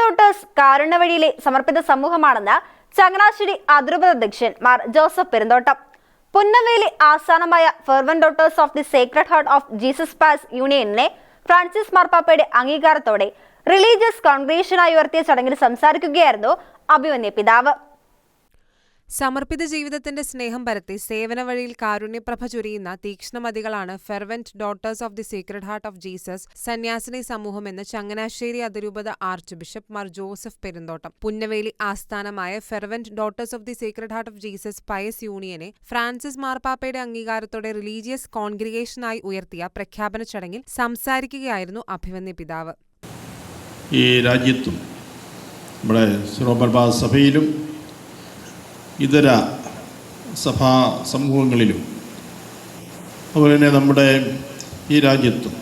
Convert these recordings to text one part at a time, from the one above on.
Daughters കാരുണ്യവഴിയിലെ സമർപ്പിത സമൂഹമാണെന്ന് ചങ്ങനാശ്ശേരി അതിരൂപത അധ്യക്ഷൻ മാർ ജോസഫ് പെരുന്തോട്ടം. പുന്നവേലി ആസ്ഥാനമായ fervent daughters of the sacred heart of Jesus pious യൂണിയനിലെ Francis മാർപ്പാപ്പയുടെ അംഗീകാരത്തോടെ റിലീജിയസ് കോൺഗ്രേഷനായി ഉയർത്തിയ ചടങ്ങിൽ സംസാരിക്കുകയായിരുന്നു അഭിമന്യ പിതാവ്. സമർപ്പിത ജീവിതത്തിന്റെ സ്നേഹം പരത്തി സേവന വഴിയിൽ കാരുണ്യപ്രഭ ചൊരിയുന്ന തീക്ഷ്ണമതികളാണ് fervent daughters of the secret heart of Jesus സന്യാസിനി സമൂഹം എന്ന് ചങ്ങനാശ്ശേരി അതിരൂപത arch bishop Mar Joseph Perumthottam. Punnaveli ആസ്ഥാനമായ fervent daughters of the secret heart of Jesus pious യൂണിയനെ Francis മാർപ്പാപ്പയുടെ അംഗീകാരത്തോടെ റിലീജിയസ് കോൺഗ്രിഗേഷനായി ഉയർത്തിയ പ്രഖ്യാപന ചടങ്ങിൽ സംസാരിക്കുകയായിരുന്നു അഭിമന്യ പിതാവ്. ഈ രാജ്യത്തും നമ്മുടെ സഭയിലും ഇതര സഭാ സമൂഹങ്ങളിലും അതുപോലെ തന്നെ നമ്മുടെ ഈ രാജ്യത്തും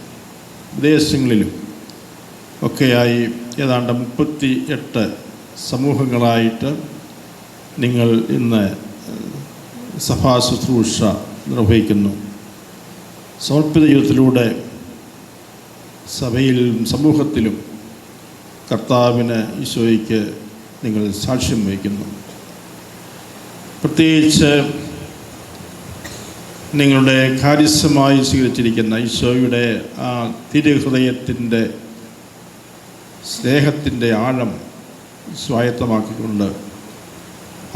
വിദേശങ്ങളിലും ഒക്കെയായി ഏതാണ്ട് മുപ്പത്തി എട്ട് സമൂഹങ്ങളായിട്ട് നിങ്ങൾ ഇന്ന് സഭാ ശുശ്രൂഷ നിർവഹിക്കുന്നു. സമർപ്പിത ജീവിതത്തിലൂടെ സഭയിലും സമൂഹത്തിലും കർത്താവിന് ഈശോയ്ക്ക് നിങ്ങൾ സാക്ഷ്യം വഹിക്കുന്നു. പ്രത്യേകിച്ച് നിങ്ങളുടെ കാര്യസ്ഥമായി സ്വീകരിച്ചിരിക്കുന്ന ഈശോയുടെ ആ തിരുഹൃദയത്തിന്റെ സ്നേഹത്തിന്റെ ആഴം സ്വായത്തമാക്കിക്കൊണ്ട്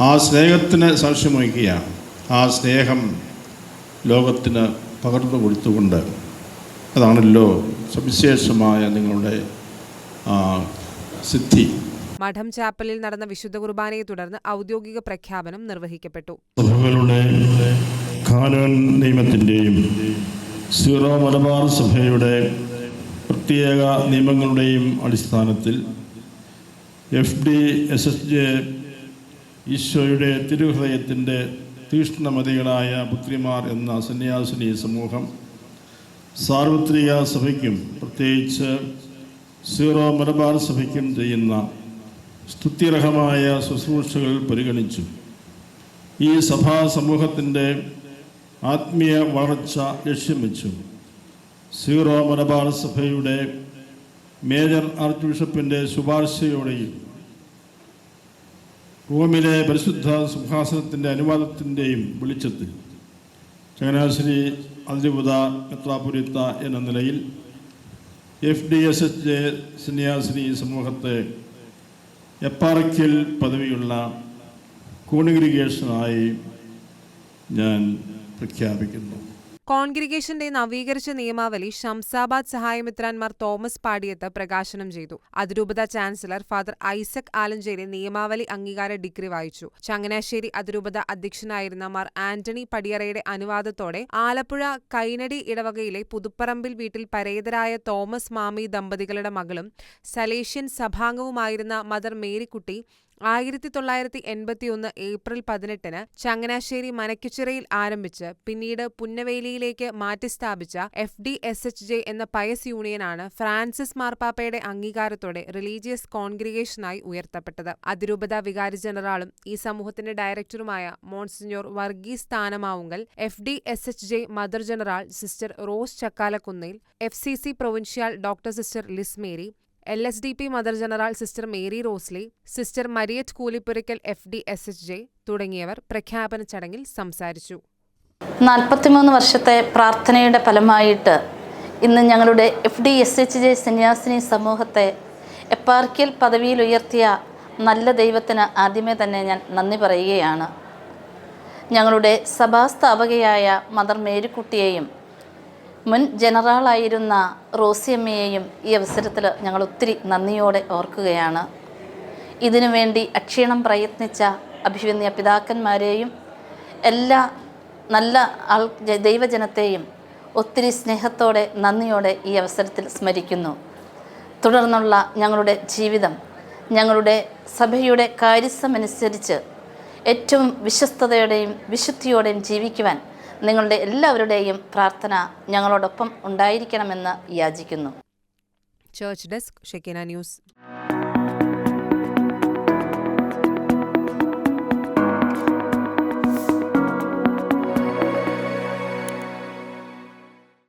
ആ സ്നേഹത്തിന് സാക്ഷ്യം വഹിക്കുകയാണ് ആ സ്നേഹം ലോകത്തിന് പകർന്നു കൊടുത്തുകൊണ്ട് അതാണല്ലോ സവിശേഷമായ നിങ്ങളുടെ സിദ്ധി. മഠം ചാപ്പലിൽ നടന്ന വിശുദ്ധ കുർബാനയെ തുടർന്ന് ഔദ്യോഗിക പ്രഖ്യാപനം നിർവഹിക്കപ്പെട്ടു. നിയമത്തിന്റെയും സീറോ മലബാർ സഭയുടെ പ്രത്യേക നിയമങ്ങളുടെയും അടിസ്ഥാനത്തിൽ F D S S J ഈശോയുടെ തിരുഹൃദയത്തിന്റെ തീഷ്ണമതികളായ പുത്രിമാർ എന്ന സന്യാസിനി സമൂഹം സാർവത്രിക സഭയ്ക്കും പ്രത്യേകിച്ച് സീറോ മലബാർ സഭയ്ക്കും ചെയ്യുന്ന സ്തുത്യർഹമായ ശുശ്രൂഷകൾ പരിഗണിച്ചു. ഈ സഭാ സമൂഹത്തിന്റെ ആത്മീയ വളർച്ച ലക്ഷ്യം വെച്ചു സീറോ മലബാർ സഭയുടെ മേജർ ആർച്ച് ബിഷപ്പിന്റെ ശുപാർശയോടെയും റോമിലെ പരിശുദ്ധ സിംഹാസനത്തിന്റെ അനുവാദത്തിന്റെയും വെളിച്ചത്തിൽ ചങ്ങനാശ്ശേരി അതിരൂപത മെത്രാപുരിത്ത എന്ന നിലയിൽ എഫ് ഡി എസ് എച്ച് സന്യാസിനി സമൂഹത്തെ എപ്പാറയ്ക്കൽ പദവിയുള്ള കോണിഗ്രിഗേഷനായി ഞാൻ പ്രഖ്യാപിക്കുന്നു. കോൺഗ്രിഗേഷന്റെ നവീകരിച്ച നിയമാവലി ഷംസാബാദ് സഹായമിത്രാൻമാർ തോമസ് പാടിയത്ത് പ്രകാശനം ചെയ്തു. അതിരൂപത ചാൻസലർ ഫാദർ ഐസക് ആലഞ്ചേരി നിയമാവലി അംഗീകാര ഡിഗ്രി വായിച്ചു. ചങ്ങനാശ്ശേരി അതിരൂപത അധ്യക്ഷനായിരുന്ന മാർ ആന്റണി പടിയറയുടെ അനുവാദത്തോടെ ആലപ്പുഴ കൈനടി ഇടവകയിലെ പുതുപ്പറമ്പിൽ വീട്ടിൽ പരേതരായ തോമസ് മാമി ദമ്പതികളുടെ മകളും സലേഷ്യൻ സഭാംഗവുമായിരുന്ന മദർ മേരിക്കുട്ടി ആയിരത്തി തൊള്ളായിരത്തി എൺപത്തിയൊന്ന് ഏപ്രിൽ പതിനെട്ടിന് ചങ്ങനാശ്ശേരി മനക്കുച്ചിറയിൽ ആരംഭിച്ച് പിന്നീട് പുന്നവേലിയിലേക്ക് മാറ്റിസ്ഥാപിച്ച F D S H J എന്ന പയസ് യൂണിയനാണ് ഫ്രാൻസിസ് മാർപ്പാപ്പയുടെ അംഗീകാരത്തോടെ റിലീജിയസ് കോൺഗ്രിഗേഷനായി ഉയർത്തപ്പെട്ടത്. അതിരൂപത വികാരി ജനറാളും ഈ സമൂഹത്തിന്റെ ഡയറക്ടറുമായ monsignor Varghese Sthanamavunkal F D S H J mother general sister Rose Chakkalakunnel F C C provincial doctor sister Lismary L S D P mother general sister Mary Rosily sister Mariette Koolipurakkal F D S H J തുടങ്ങിയവർ പ്രഖ്യാപന ചടങ്ങിൽ സംസാരിച്ചു. നാൽപ്പത്തിമൂന്ന് വർഷത്തെ പ്രാർത്ഥനയുടെ ഫലമായിട്ട് ഇന്ന് ഞങ്ങളുടെ F D S H J സന്യാസിനി സമൂഹത്തെ എപ്പാർക്കിയൽ പദവിയിൽ ഉയർത്തിയ നല്ല ദൈവത്തിന് ആദ്യമേ തന്നെ ഞാൻ നന്ദി പറയുകയാണ്. ഞങ്ങളുടെ സഭാസ്ഥാപകയായ മദർ മേരിക്കുട്ടിയെയും മുൻ ജനറാളായിരുന്ന റോസിയമ്മയെയും ഈ അവസരത്തിൽ ഞങ്ങൾ ഒത്തിരി നന്ദിയോടെ ഓർക്കുകയാണ്. ഇതിനു വേണ്ടി അക്ഷീണം പ്രയത്നിച്ച അഭിവന്യ പിതാക്കന്മാരെയും എല്ലാ നല്ല ആൾ ദൈവജനത്തെയും ഒത്തിരി സ്നേഹത്തോടെ നന്ദിയോടെ ഈ അവസരത്തിൽ സ്മരിക്കുന്നു. തുടർന്നുള്ള ഞങ്ങളുടെ ജീവിതം ഞങ്ങളുടെ സഭയുടെ കാര്യസ്ഥമനുസരിച്ച് ഏറ്റവും വിശ്വസ്തയോടെയും വിശുദ്ധിയോടെയും ജീവിക്കുവാൻ നിങ്ങളുടെ എല്ലാവരുടെയും പ്രാർത്ഥന ഞങ്ങളോടൊപ്പം ഉണ്ടായിരിക്കണമെന്ന് യാചിക്കുന്നു. Church desk Shekinah news